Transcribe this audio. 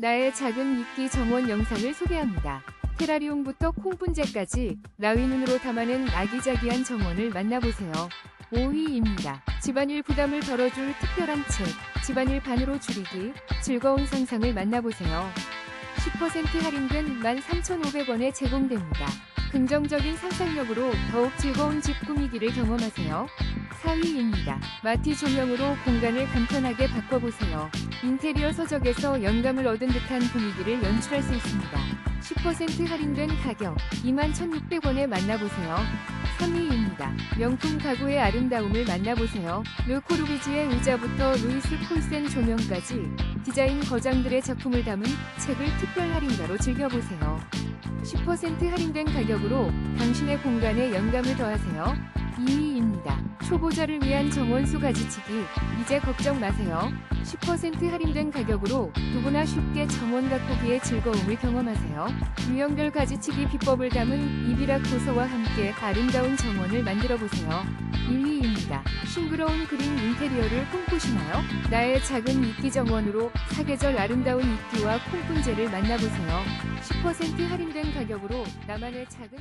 나의 작은 이끼 정원 영상을 소개합니다. 테라리움부터 콩분재까지 나위 눈으로 담아낸 아기자기한 정원을 만나보세요. 5위입니다. 집안일 부담을 덜어줄 특별한 책, 집안일 반으로 줄이기, 즐거운 상상을 만나보세요. 10% 할인된 13,500원에 제공됩니다. 긍정적인 상상력으로 더욱 즐거운 집 꾸미기를 경험하세요. 4위입니다. 마티 조명으로 공간을 간편하게 바꿔보세요. 인테리어 서적에서 영감을 얻은 듯한 분위기를 연출할 수 있습니다. 10% 할인된 가격 21,600원에 만나보세요. 3위입니다. 명품 가구의 아름다움을 만나보세요. 르코르비지의 의자부터 루이스 폴센 조명까지 디자인 거장들의 작품을 담은 책을 특별 할인가로 즐겨보세요. 10% 할인된 가격으로 당신의 공간에 영감을 더하세요. 2위입니다. 초보자를 위한 정원수 가지치기 이제 걱정 마세요. 10% 할인된 가격으로 누구나 쉽게 정원 가꾸기의 즐거움을 경험하세요. 유형별 가지치기 비법을 담은 이비락 도서와 함께 아름다운 정원을 만들어 보세요. 1위입니다. 싱그러운 그린 인테리어를 꿈꾸시나요? 나의 작은 이끼 정원으로 사계절 아름다운 이끼와 콩분재를 만나보세요. 10% 할인된 가격으로 나만의 작은